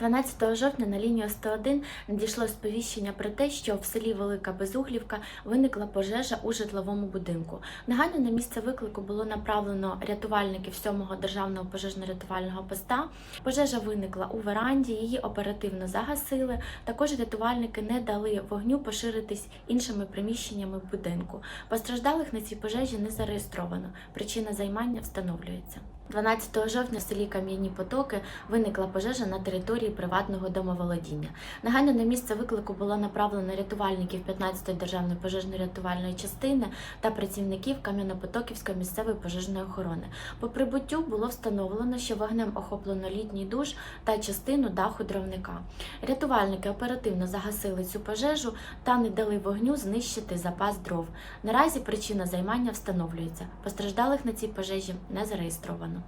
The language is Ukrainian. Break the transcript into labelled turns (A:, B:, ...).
A: 12 жовтня на лінію 101 надійшло сповіщення про те, що в селі Велика Безуглівка виникла пожежа у житловому будинку. Негайно на місце виклику було направлено рятувальників 7-го державного пожежно-рятувального поста. Пожежа виникла у веранді, її оперативно загасили. Також рятувальники не дали вогню поширитись іншими приміщеннями будинку. Постраждалих на цій пожежі не зареєстровано. Причина займання встановлюється. 12 жовтня в селі Кам'яні Потоки виникла пожежа на території приватного домоволодіння. Негайно на місце виклику було направлено рятувальників 15-ї державної пожежно-рятувальної частини та працівників Кам'янопотоківської місцевої пожежної охорони. По прибуттю було встановлено, що вогнем охоплено літній душ та частину даху дровника. Рятувальники оперативно загасили цю пожежу та не дали вогню знищити запас дров. Наразі причина займання встановлюється. Постраждалих на цій пожежі не зареєстровано.